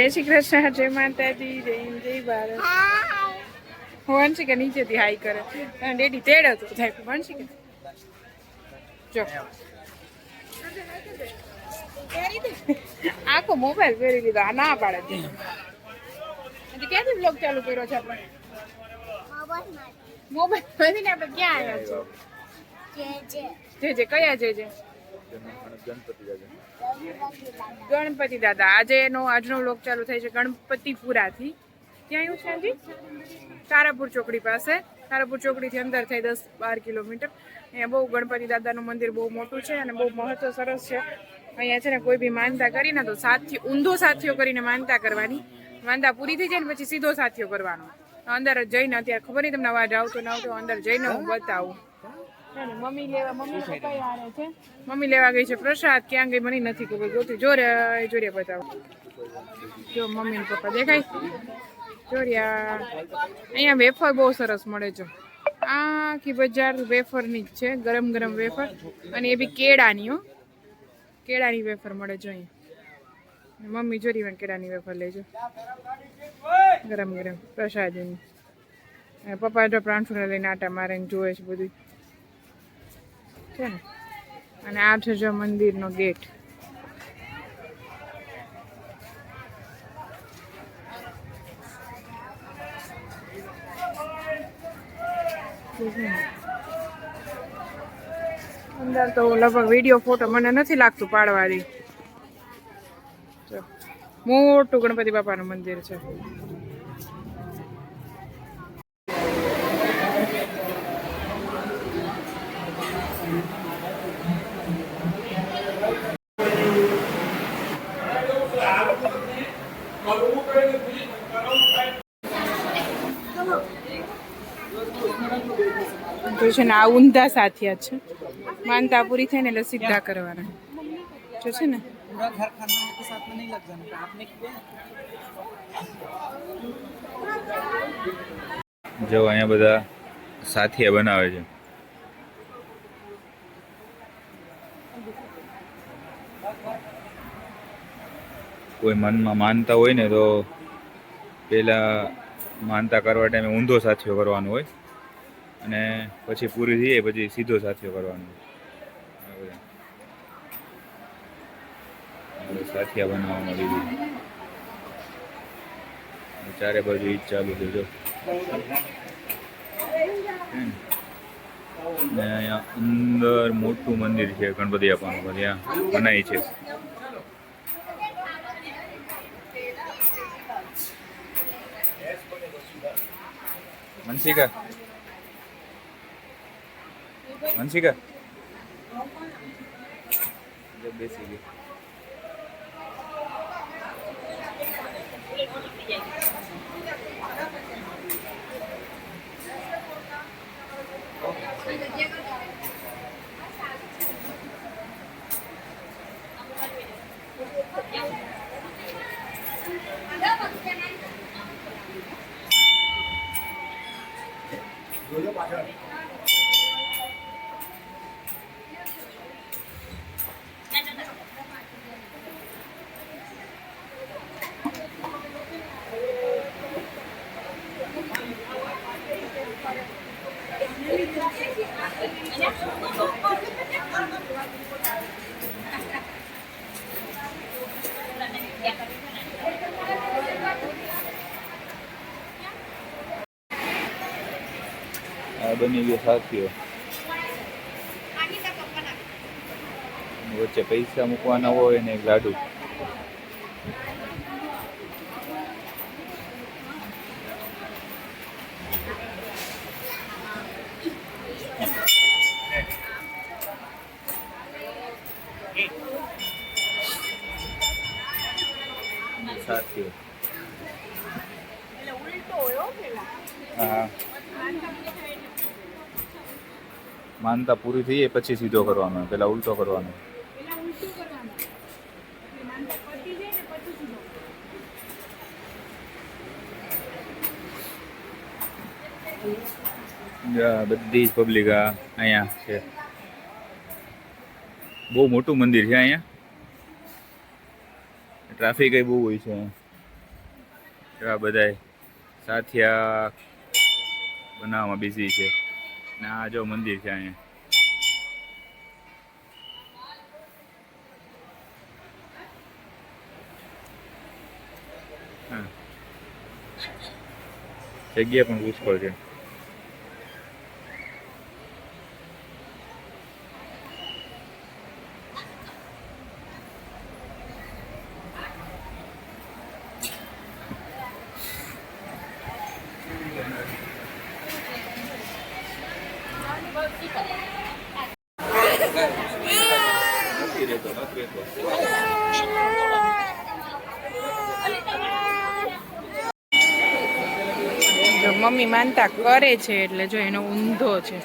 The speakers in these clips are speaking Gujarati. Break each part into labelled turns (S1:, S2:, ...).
S1: જય શ્રી કૃષ્ણ જય માતાજી જય જય ભારત. વંશિકા નીચેથી હાઈ કરે. અને ડેડી તેડ તો થાય વંશિકા જો. આખો મોબાઈલ પહેરી લીધો આ ના પાડે છે ક્યાંથી બ્લોગ ચાલુ કર્યો છે આપણે? મોબાઈલ પહેરીને આપણે ક્યાં આવ્યા છે જે જે કયા જે જે ગણપતિ દાદા. આજે એનો આજનો વ્લોગ ચાલુ થાય છે ગણપતિપુરાથી. ક્યાં આવ્યું છે હજી તારાપુર ચોકડી પાસે. તારાપુર ચોકડીથી અંદર થાય દસ બાર કિલોમીટર. અહીંયા બહુ ગણપતિ દાદાનું મંદિર બહુ મોટું છે અને બહુ મહત્વ સરસ છે. અહીંયા છે ને કોઈ બી માનતા કરીને તો સાથી ઊંધો સાથીઓ કરીને માનતા કરવાની. માનતા પૂરી થઈ જાય ને પછી સીધો સાથીઓ કરવાનો. અંદર જઈને અત્યારે ખબર નહીં તમને અવાજ આવતો ન આવતો, અંદર જઈને હું બતાવું. મમ્મી લેવા મમ્મી પપ્પા છે. મમ્મી લેવા ગઈ છે પ્રસાદ ક્યાં ગઈ મને નથી ખબર. જોતી જોરે જોરે બતાવો. જો મમ્મી ને પપ્પા દેખાય. જોરિયા અહીંયા વેફર બહુ સરસ મળે છે. આખી બજાર વેફરની જ છે ગરમ ગરમ વેફર. અને એ બી કેળાની હો. કેળાની વેફર મળે છે અહીંયા. મમ્મી જોરી પણ કેળાની વેફર લેજો ગરમ ગરમ પ્રસાદીની. પપ્પા તો પ્રાણફૂલા લઈને આટા મારે જોવે છે બધું છે ને? અને આ છે જો મંદિરનો ગેટ. અંદર તો લગભગ વીડિયો ફોટો મને નથી લાગતું પાડવાની. મોટું ગણપતિ બાપાનું મંદિર છે. છે ને આ ઊંધા સાથિયા છે. માનતા પૂરી થાય ને એટલે સીધા કરવાના. જો છે ને.
S2: જો અહીંયા બધા સાથિયા બનાવે છે. કોઈ મનમાં માનતા હોય ને તો પહેલાં માનતા કરવા ટાઈમે ઊંધો સાથિયો કરવાનો હોય. અને પછી પૂરી થઈ જાય, પછી સીધો સાથીઓ કરવાનો. સાથિયા બનાવવામાં લીધી ચારે બાજુ ઈજ ચાલુ છે, જો. ને? અહીંયા અંદર મોટું મંદિર છે ગણપતિ આપવાનું ત્યાં બનાવી છે. મનસિકા મનસિકા બેસી ગઈ. આ બની ગયો સાથીઓ. વચ્ચે પૈસા મૂકવાના હોય ને એક લાડુ. સાથીઓ હા હા. માનતા પૂરી થઈ જાય પછી સીધો કરવાનો પેલા ઉલટો કરવાનો. બધી જ પબ્લિક અહીંયા છે. બહુ મોટું મંદિર છે અહીંયા. ટ્રાફિક બહુ હોય છે એવા બધાય સાથિયા બનાવવામાં બિઝી છે. ને આ જો મંદિર છે અહીંયા. જગ્યા પણ પુષ્કળ છે
S1: જો મમ્મી માનતા કરે છે એટલે જો એનો ઊંધો છે.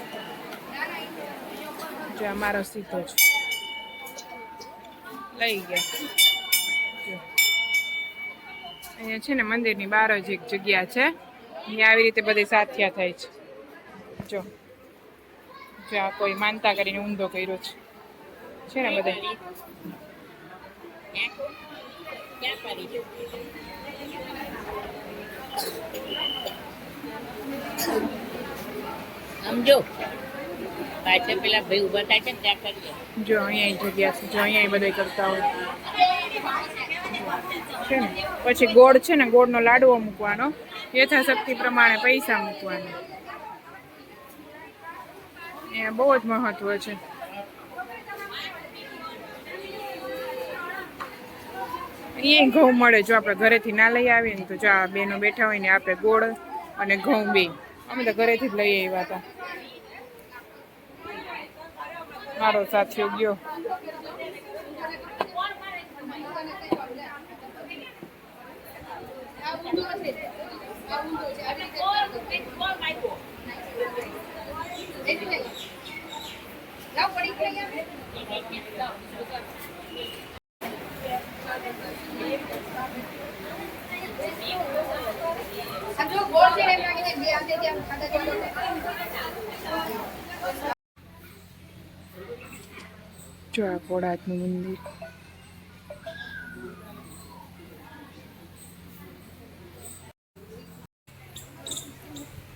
S1: જો અમારો સીધો છે. લઈ ગયા. અહીંયા છે ને મંદિરની બહાર જ એક જગ્યા છે. અહીંયા આવી રીતે બધી સાથિયા થાય છે. જો. જો આ કોઈ માનતા કરીને ઊંધો કર્યો છે. છે ને બધા?
S3: સમજો? પાછળ પેલા ભાઈ થાય છે ને ત્યાં કરીએ
S1: જો અહીંયા જગ્યા છે. જો અહીંયા બધા કરતા હોય. છે ને? પછી ગોળ છે ને ગોળનો લાડવો મૂકવાનો. યથાશક્તિ પ્રમાણે પૈસા મૂકવાના. એ બહુ જ મહત્વ છે. એ ઘઉં મળે જો આપણે ઘરેથી ના લઈ આવીએ ને તો જો આ બેનો બેઠા હોય ને આપણે ગોળ અને ઘઉં બે. અમે તો ઘરેથી જ લઈ આવ્યા હતા. મારો સાથીઓ ગયો. જો આ ભોળાતનું મંદિર.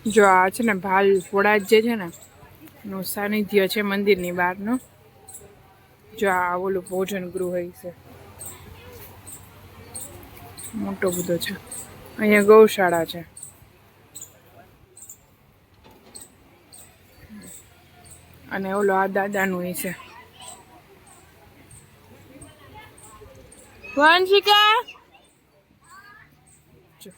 S1: જો આ છે ને ભાલ ભોળાત જે છે ને, એનું સાનિધ્ય છે મંદિરની બહારનું. જો આ ઓલું ભોજન ગૃહ છે. મોટો બધો છે. અહીંયા ગૌશાળા છે. અને ઓલો આ દાદાનું એ છે. વંશિકા જો.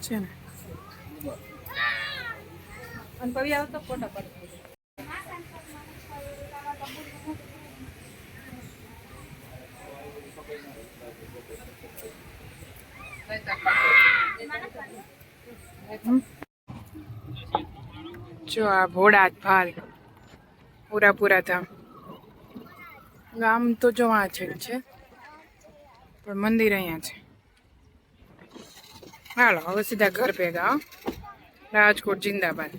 S1: છે ને જો આ ભોળા ભાલ પૂરા પૂરા ધામ. ગામ તો જો આ છે છે પણ મંદિર અહીંયા છે. હાલો, હવે સીધા ઘર ભેગા રાજકોટ જિંદાબાદ.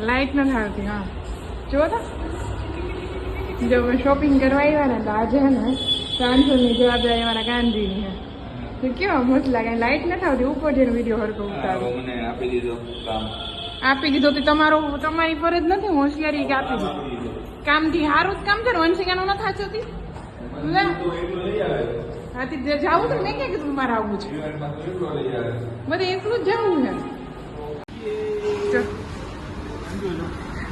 S1: લાઈટ નથી આવતી, હા. જુઓ તો. જો શોપિંગ કરવા આવ્યા ને, તો આજે ને ને ની જવાબદારી મારા ગાંધીની હે. કેવો મસ્ત લાગે. લાઈટ નથી આવતી ઉપર જઈને વીડિયો હરકો ઉતારો.
S2: મને આપી દીધો કામ.
S1: આપી દીધો તો તમારો તમારી ફરજ નથી હોશિયારી કે આપી દીધો. કામથી સારું જ કામ છે ને વંશિકાનું નથી સાચવતી લે. હાથી જાવું તો મેં ક્યાં કીધું મારે આવવું છે? બધે એકલું જ જવું છે.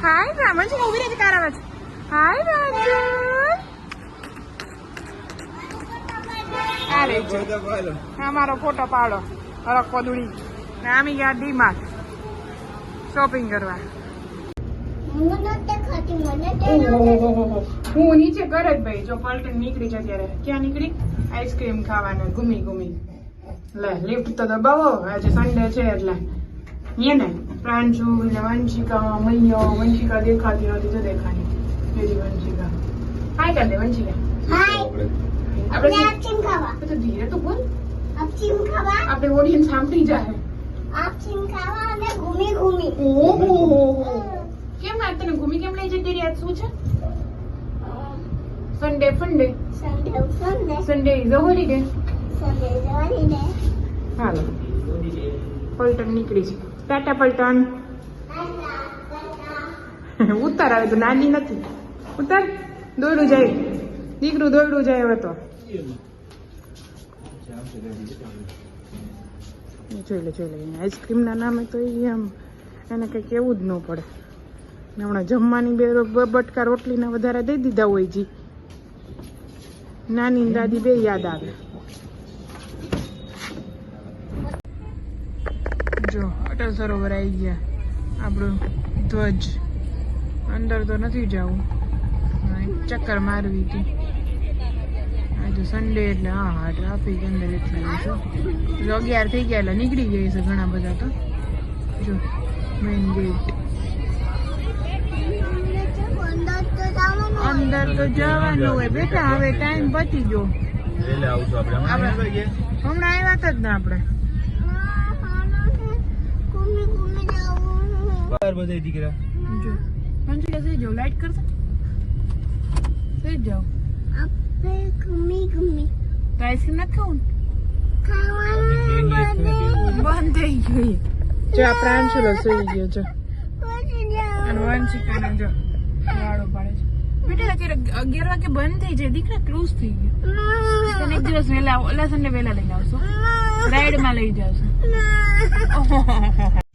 S1: હાય રા વંશિકા ઊભી રહી કાર આવે છે હાય રાજુ આ લે હા, મારો ફોટો પાડો. હરક પદુડી ને આમી ગયા ડીમાર્ટ શોપિંગ કરવા. હું નીચે ઘરે જ ભાઈ જો પલટી નીકળી જાય ત્યારે. ક્યાં નીકળી? આઈસ્ક્રીમ ખાવાને, ઘૂમી ઘૂમી. લે લિફ્ટ તો દબાવો, આજે સન્ડે છે એટલે. અહીંયા ને, પ્રાંજુ ને વંશિકા, મૈયો, વંશિકા દેખાતી નથી તો દેખાતી. બીજી વંશિકા. હાય કર વંશિકા. આપણે તો ધીરે તો બોલ. આપણે ઓડિયન્સ સાંભળી જાય. કેમ આ તને ઘૂમી કેમ લઈ જતી રહ્યા શું છે? Sunday funday Sunday is a holiday હાલો. પલટણ નીકળી છે. ટાટા પલટણ ઉતાર આવે તો નાની નથી. ઉતાર. દોડું જાય. દીકરું દોડું જાય હવે તો. જોઈ લે જોઈ લે. આઈસ્ક્રીમના નામે તો એ આમ એને કંઈ કેવું જ ન પડે. હમણાં જમવાની બ- બટકા રોટલીના વધારે દઈ દીધા હોય જી. નાની દાદી બે યાદ આવે. જો અટલ સરોવર આવી ગયા. આપણું ધ્વજ. અંદર તો નથી જવું. ચક્કર મારવી હતી. આજે સન્ડે એટલે હા હા ટ્રાફિક અંદર એટલી હોય છે. જો અગિયાર થઈ ગયા એટલે નીકળી ગઈ છે ઘણા બધા તો. જો મેઇન ગેટ અંદર તો જવાનું હોય. બેટા હવે ટાઈમ પતી ગયો. હમણાં આવ્યા હતા જ ને આપણે.
S2: બધા દીકરા.
S1: જો જાવ લાઈટ કરશે થઈ જાઓ. આઈસ્ક્રીમ નથી ખાવું બંધ થઈ ગયું જો. આ પ્રાંશુલો સુઈ ગયો જો અને વંશિકાને જો વાળો પાડે છે. બેટા અત્યારે અગિયાર વાગે બંધ થઈ જાય દીકરા ક્લોઝ થઈ ગયો. તને એક દિવસ વહેલા ઓલા સન્ડે વહેલા લઈને આવશો. રાઈડમાં લઈ જાવશો.